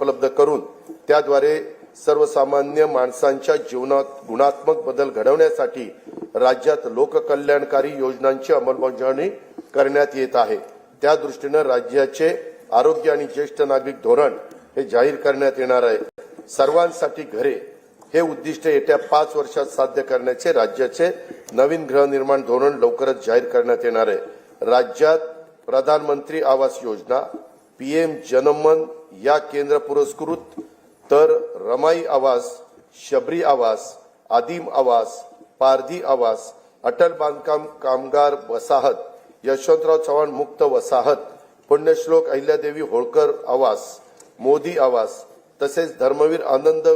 उपलब्ध करून त्याद्वारे सर्वसामान्य माणसांच्या जीवनात गुणात्मक बदल घडवण्यासाठी राज्यात लोककल्याणकारी योजनांची अंमलबजावणी करण्यात येत आहे. त्या दृष्टीनं राज्याचे आरोग्य आणि ज्येष्ठ नागरिक धोरण हे जाहीर करण्यात येणार आहे. सर्वांसाठी घरे हे उद्दिष्ट येत्या पाच वर्षात साध्य करण्याचे राज्याचे नवीन गृहनिर्माण धोरण लवकरच जाहीर करण्यात येणार आहे. राज्यात प्रधानमंत्री आवास योजना पीएम जनमन या केंद्र पुरस्कृत तर रमाई आवास शबरी आवास आदिम आवास पारधी आवास अटल बांधकाम कामगार वसाहत यशवंतराव चव्हाण मुक्त वसाहत पुण्यश्लोक अहिल्यादेवी होळकर आवास मोदी आवास तसेच धर्मवीर आनंद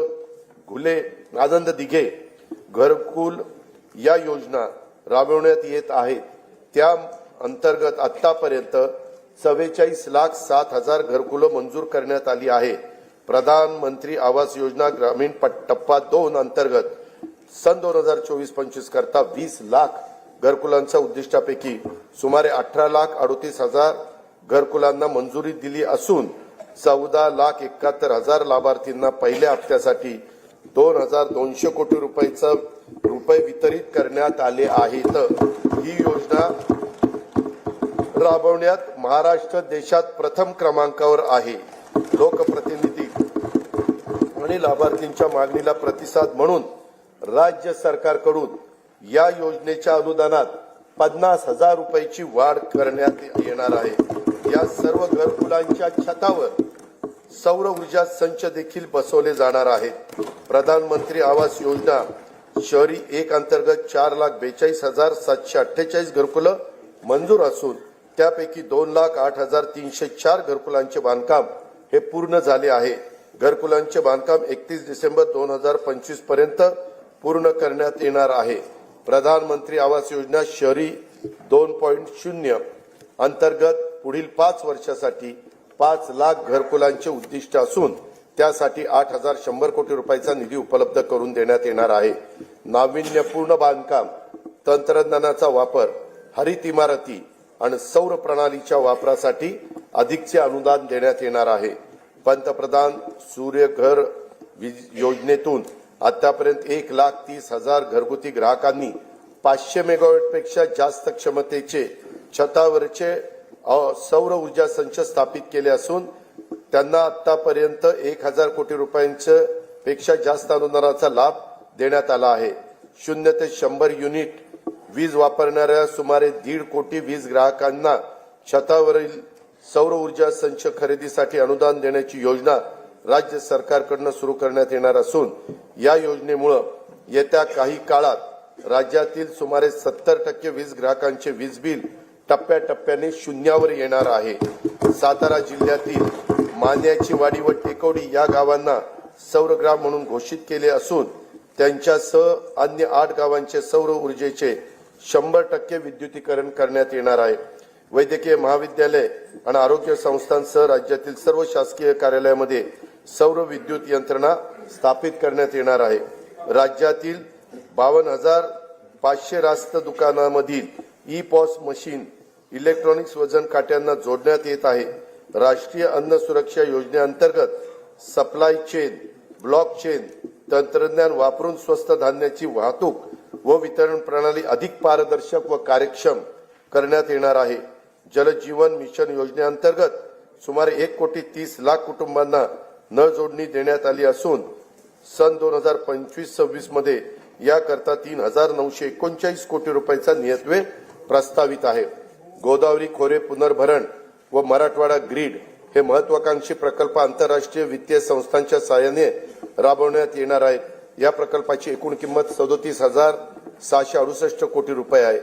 घुले आनंद दिघे घरकुल या योजना राबवण्यात येत आहेत. त्या अंतर्गत आतापर्यंत चव्वेचाळीस लाख सात हजार घरकुलं मंजूर करण्यात आली आहे. प्रधानमंत्री आवास योजना ग्रामीण टप्पा दोन अंतर्गत सन दोन हजार चोवीस पंचवीस करता वीस लाख घरकुलांच्या उद्दिष्टापैकी सुमारे अठरा लाख अडोतीस हजार घरकुलांना मंजुरी दिली असून चौदा लाख एकाहत्तर हजार लाभार्थींना पहिल्या हप्त्यासाठी दोन हजार दोनशे कोटी रुपयाचं रुपये वितरित करण्यात आले आहेत. ही योजना राबवण्यात महाराष्ट्र देशात प्रथम क्रमांकावर आहे. लोकप्रतिनिधी आणि लाभार्थींच्या मागणीला प्रतिसाद म्हणून राज्य सरकारकडून या योजनेच्या अनुदानात पन्नास हजार रुपयाची वाढ करण्यात येणार आहे. या सर्व घरकुलांच्या छतावर सौर ऊर्जा संच देखील बसवले जाणार आहेत प्रधानमंत्री आवास योजना शहरी एक अंतर्गत चार लाख बेचाळीस हजार सातशे अठ्ठेचाळीस घरकुलं मंजूर असून त्यापैकी दोन लाख आठ हजार तीनशे चार घरकुलांचे बांधकाम हे पूर्ण झाले आहे. घरकुलांचे बांधकाम एकतीस डिसेंबर दोन हजार पंचवीसपर्यंत पूर्ण करण्यात येणार आहे. प्रधानमंत्री आवास योजना शहरी दोन पॉईंट शून्य अंतर्गत पुढील पाच वर्षासाठी पाच लाख घरकुलांचे उद्दिष्ट असून त्यासाठी आठ हजार शंभर कोटी रुपयाचा निधी उपलब्ध करून देण्यात येणार आहे. नाविन्यपूर्ण बांधकाम तंत्रज्ञानाचा वापर हरित इमारती आणि सौर प्रणालीच्या वापरासाठी अधिकचे अनुदान देण्यात येणार आहे. पंतप्रधान सूर्यघर वीज योजनेतून आतापर्यंत एक लाख तीस हजार घरगुती ग्राहकांनी पाचशे मेगावॅटपेक्षा जास्त क्षमतेचे छतावरचे सौर ऊर्जा संच स्थापित केले असून त्यांना आतापर्यंत एक हजार कोटी रुपयांच्या पेक्षा जास्त अनुदानाचा लाभ देण्यात आला आहे. शून्य ते शंभर युनिट वीज वापरणाऱ्या सुमारे दीड कोटी वीज ग्राहकांना छतावरील सौर ऊर्जा संच खरेदीसाठी अनुदान देण्याची योजना राज्य सरकारकडून सुरू करण्यात येणार असून या योजनेमुळे येत्या काही काळात राज्यातील सुमारे सत्तर टक्के वीज ग्राहकांचे वीज बिल टप्प्याटप्प्याने शून्यावर येणार आहे. सातारा जिल्ह्यातील मान्याची वाडी व टेकवडी या गावांना सौरग्राम म्हणून घोषित केले असून त्यांच्यासह अन्य आठ गावांचे सौर ऊर्जेचे शंभर टक्के विद्युतीकरण करण्यात येणार आहे. वैद्यकीय महाविद्यालय आणि आरोग्य संस्थांसह राज्यातील सर्व शासकीय कार्यालयामध्ये सौर विद्युत यंत्रणा स्थापित करण्यात येणार आहे. राज्यातील बावन्न हजार पाचशे रास्त दुकानामधील ई पॉस मशीन इलेक्ट्रॉनिक्स वजन काट्यांना जोडण्यात येत आहे. राष्ट्रीय अन्न सुरक्षा योजनेअंतर्गत सप्लाय चेन ब्लॉक चेन तंत्रज्ञान वापरून स्वस्त धान्याची वाहतूक व वितरण प्रणाली अधिक पारदर्शक व कार्यक्षम करण्यात येणार आहे. जलजीवन मिशन योजनेअंतर्गत सुमारे एक कोटी तीस लाख कुटुंबांना नळ जोडणी देण्यात आली असून सन दोन हजार पंचवीस सव्वीसमध्ये याकरता तीन हजार नऊशे एकोणचाळीस कोटी रुपयाचा नियत्वे प्रस्तावित आहे. गोदावरी खोरे पुनर्भरण व मराठवाडा ग्रीड हे महत्वाकांक्षी प्रकल्प आंतरराष्ट्रीय वित्तीय संस्थांच्या सहाय्याने राबवण्यात येणार आहेत. या प्रकल्पाची एकूण किंमत सदोतीस हजार सहाशे अडुसष्ट कोटी रुपये आहे.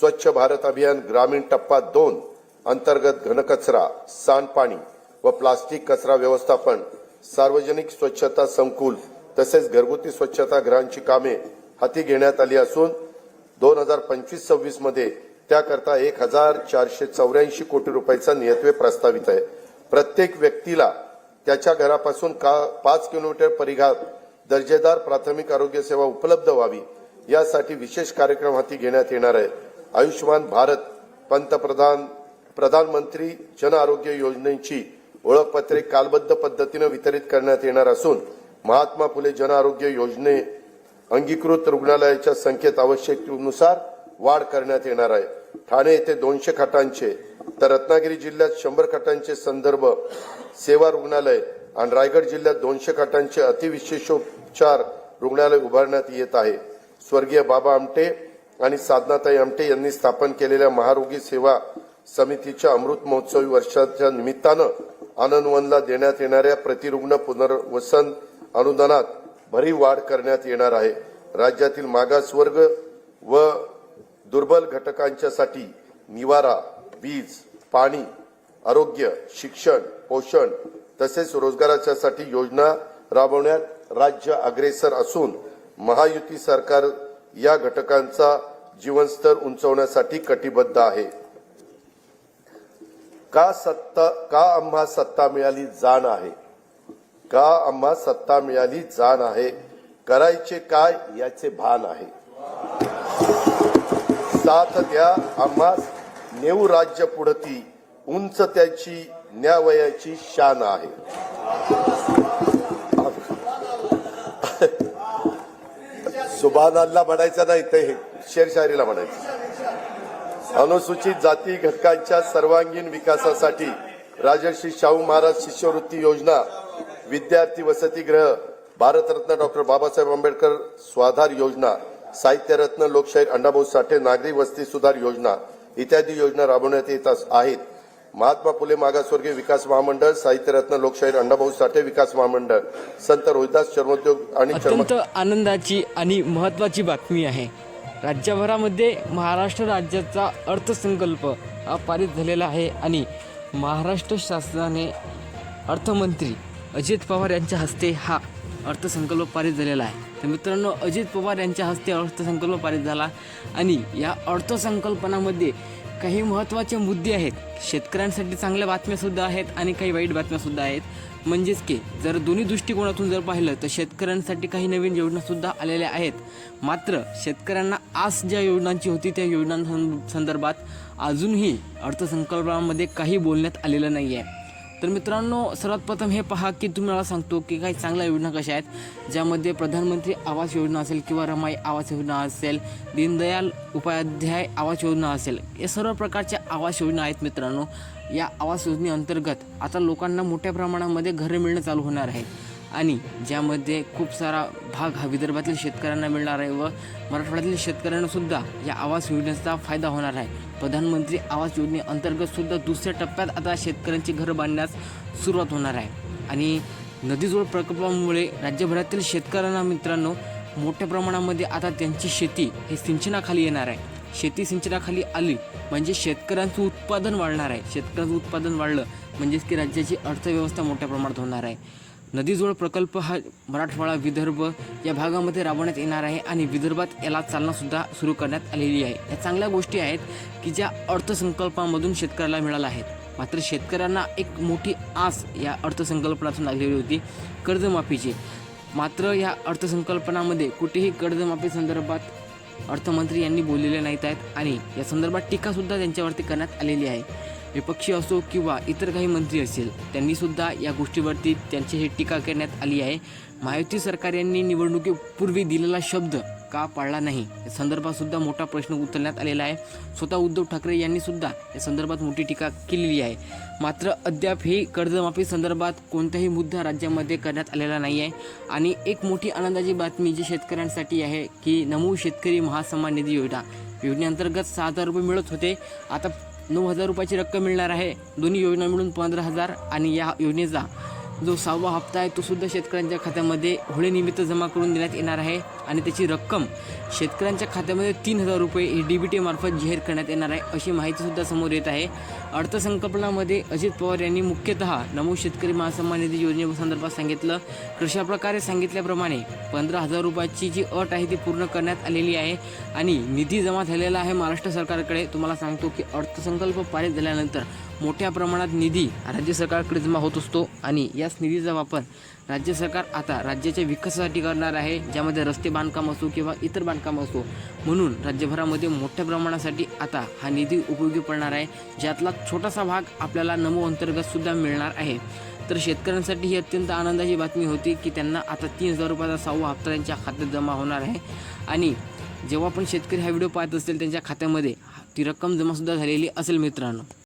स्वच्छ भारत अभियान ग्रामीण टप्पा दोन अंतर्गत घनकचरा सांडपाणी व प्लास्टिक कचरा व्यवस्थापन सार्वजनिक स्वच्छता संकुल तसेच घरगुती स्वच्छता गृहांची कामे हाती घेण्यात आली असून दोन हजार पंचवीस सव्वीसमध्ये त्याकरता एक हजार चारशे चौऱ्याऐंशी कोटी रुपयाचा नियत्वे प्रस्तावित आहे. प्रत्येक व्यक्तीला त्याच्या घरापासून का पाच किलोमीटर परिघात दर्जेदार प्राथमिक आरोग्य सेवा उपलब्ध व्हावी यासाठी विशेष कार्यक्रम हाती घेण्यात येणार आहे. आयुष्यमान भारत पंतप्रधान प्रधानमंत्री जन आरोग्य योजनेची ओळखपत्रे कालबद्ध पद्धतीनं वितरित करण्यात येणार असून महात्मा फुले जन आरोग्य योजने अंगीकृत रुग्णालयाच्या संख्येत आवश्यकतेनुसार वाढ करण्यात येणार आहे. ठाणे येथे दोनशे खाटांचे तर रत्नागिरी जिल्ह्यात शंभर खाटांचे संदर्भ सेवा रुग्णालय आणि रायगड जिल्ह्यात दोनशे खाटांचे अतिविशेषोपचार रुग्णालय उभारण्यात येत आहे. स्वर्गीय बाबा आमटे आणि साधनाताई आमटे यांनी स्थापन केलेल्या महारोगी सेवा समितीच्या अमृत महोत्सवी वर्षाच्या निमित्तानं आनंदवनला देण्यात येणाऱ्या प्रतिरुग्ण पुनर्वसन अनुदानात भरीव वाढ करण्यात येणार आहे. राज्यातील मागासवर्ग व दुर्बल घटकांच्यासाठी निवारा वीज पाणी आरोग्य शिक्षण पोषण तसेच रोजगाराच्यासाठी योजना राबवण्यात राज्य अग्रेसर असून महायुती सरकार या घटकांचा जीवनस्तर उंचवण्यासाठी कटिबद्ध आहे. का सत्ता का आम्हा सत्ता मिळाली जाण आहे? का आम्हा सत्ता मिळाली जाण आहे? करायचे काय याचे भान आहे. साथ द्या आम्हा नेऊ राज्य पुढती उंच त्याची न्यावयाची शान आहे. सुभानला म्हणायचं नाही ते शेरशायरीला म्हणायचं. अनुसूचित जाती घटकांच्या सर्वांगीण विकासासाठी राजर्षी शाहू महाराज शिष्यवृत्ती योजना विद्यार्थी वसतिगृह भारतरत्न डॉक्टर बाबासाहेब आंबेडकर स्वाधार योजना साहित्यरत्न लोकशाहीर अण्णाभाऊ साठे नागरी वस्ती सुधार योजना इत्यादी योजना राबवण्यात येत आहेत. महात्मा फुले मागासवर्गीय विकास महामंडळ साहित्यरत्न लोकशाहीर अण्णाभाऊ साठे विकास महामंडळ. संत रोहिदास चर्मोद्योग आणि अत्यंत आनंदाची आणि महत्त्वाची बातमी आहे. राज्यभरामध्ये महाराष्ट्र राज्याचा अर्थसंकल्प हा पारित झालेला आहे आणि महाराष्ट्र शासनाने अर्थमंत्री अजित पवार यांच्या हस्ते हा अर्थसंकल्प पारित झालेला आहे. तर मित्रांनो अजित पवार यांच्या हस्ते अर्थसंकल्प पारित झाला आणि या अर्थसंकल्पनामध्ये काही महत्त्वाचे मुद्दे आहेत. शेतकऱ्यांसाठी चांगल्या बातम्यासुद्धा आहेत आणि काही वाईट बातम्यासुद्धा आहेत. म्हणजेच की जर दोन्ही दृष्टिकोनातून जर पाहिलं तर शेतकऱ्यांसाठी काही नवीन योजनासुद्धा आलेल्या आहेत. मात्र शेतकऱ्यांना आज ज्या योजनांची होती त्या योजनांसंदर्भात अजूनही अर्थसंकल्पामध्ये काही बोलण्यात आलेलं नाही आहे तर मित्रांनो सर्वात प्रथम हे पहा की तुम्ही मला सांगतो की काही चांगल्या योजना कशा आहेत ज्यामध्ये प्रधानमंत्री आवास योजना असेल किंवा रमाई आवास योजना असेल दीनदयाल उपाध्याय आवास योजना असेल या सर्व प्रकारच्या आवास योजना आहेत मित्रांनो. या आवास योजनेअंतर्गत आता लोकांना मोठ्या प्रमाणामध्ये घरं मिळणं चालू होणार आहे. आणि ज्यामध्ये खूप सारा भाग हा विदर्भातील शेतकऱ्यांना मिळणार आहे व मराठवाड्यातील शेतकऱ्यांनासुद्धा या आवास योजनेचा फायदा होणार आहे. प्रधानमंत्री आवास योजनेअंतर्गतसुद्धा दुसऱ्या टप्प्यात आता शेतकऱ्यांची घरं बांधण्यास सुरुवात होणार आहे. आणि नदीजोड प्रकल्पामुळे राज्यभरातील शेतकऱ्यांना मित्रांनो मोठ्या प्रमाणामध्ये आता त्यांची शेती हे सिंचनाखाली येणार आहे. शेती सिंचनाखाली आली म्हणजे शेतकऱ्यांचं उत्पादन वाढणार आहे. शेतकऱ्यांचं उत्पादन वाढलं म्हणजेच की राज्याची अर्थव्यवस्था मोठ्या प्रमाणात होणार आहे. नदीजोड प्रकल्प हा मराठवाडा विदर्भ या भागामध्ये राबवण्यात येणार आहे आणि विदर्भात याला चालनासुद्धा सुरू करण्यात आलेली आहे. या चांगल्या गोष्टी आहेत की ज्या अर्थसंकल्पामधून शेतकऱ्याला मिळाल्या आहेत. मात्र शेतकऱ्यांना एक मोठी आस या अर्थसंकल्पनातून लागलेली होती कर्जमाफीची. मात्र या अर्थसंकल्पनामध्ये कुठेही कर्जमाफी संदर्भात अर्थमंत्री यांनी बोललेले नाहीत आहेत आणि या संदर्भात टीकासुद्धा त्यांच्यावरती करण्यात आलेली आहे. विपक्षी असो किंवा इतर काही मंत्री असेल त्यांनी सुद्धा या गोष्टीवरती त्यांची ही टीका करण्यात आली आहे. महायुती सरकार यांनी निवडणुकीपूर्वी दिलेला शब्द का पाळला नाही? या संदर्भातसुद्धा मोठा प्रश्न उचलण्यात आलेला आहे. स्वतः उद्धव ठाकरे यांनी सुद्धा या संदर्भात मोठी टीका केलेली आहे. मात्र अद्याप ही कर्जमाफी संदर्भात कोणताही मुद्दा राज्यामध्ये करण्यात आलेला नाही आहे आणि एक मोठी आनंदाची बातमी जी शेतकऱ्यांसाठी आहे की नमो शेतकरी महासन्मान निधी योजना. योजनेअंतर्गत सहा हजार रुपये मिळत होते. आता नऊ हजार रुपयाची रक्कम मिळणार आहे. दोन्ही योजना मिळून पंधरा हजार आणि या योजनेचा जो सहावा हप्ता आहे तो सुद्धा शेतकऱ्यांच्या खात्यामध्ये होळीनिमित्त जमा करून देण्यात येणार आहे. आणि त्याची रक्कम शेतकऱ्यांच्या खात्यामध्ये तीन हजार रुपये ही डी बी टीमार्फत जाहीर करण्यात येणार आहे अशी माहितीसुद्धा समोर येत आहे. अर्थसंकल्पनामध्ये अजित पवार यांनी मुख्यतः नमो शेतकरी महासन्मान निधी योजनेसंदर्भात सांगितलं. कशा प्रकारे सांगितल्याप्रमाणे पंधरा हजार रुपयाची जी अट आहे ती पूर्ण करण्यात आलेली आहे आणि निधी जमा झालेला आहे महाराष्ट्र सरकारकडे. तुम्हाला सांगतो की अर्थसंकल्प पारित झाल्यानंतर मोठ्या प्रमाणात निधी राज्य सरकारकडे जमा होत असतो आणि याच निधीचा वापर राज्य सरकार आता राज्याच्या विकासासाठी करणार आहे ज्यामध्ये रस्ते बांधकाम असो किंवा इतर बांधकाम असो. म्हणून राज्यभरामध्ये मोठ्या प्रमाणासाठी आता हा निधी उपयोगी पडणार आहे ज्यातला छोटासा भाग आपल्याला नमो अंतर्गत सुद्धा मिळणार आहे. तर शेतकऱ्यांसाठी ही अत्यंत आनंदाची बातमी होती की त्यांना आता तीन हजार रुपयाचा सहावा हप्ता त्यांच्या खात्यात जमा होणार आहे. आणि जेव्हा पण शेतकरी हा व्हिडिओ पाहत असेल त्यांच्या खात्यामध्ये ती रक्कम जमासुद्धा झालेली असेल मित्रांनो.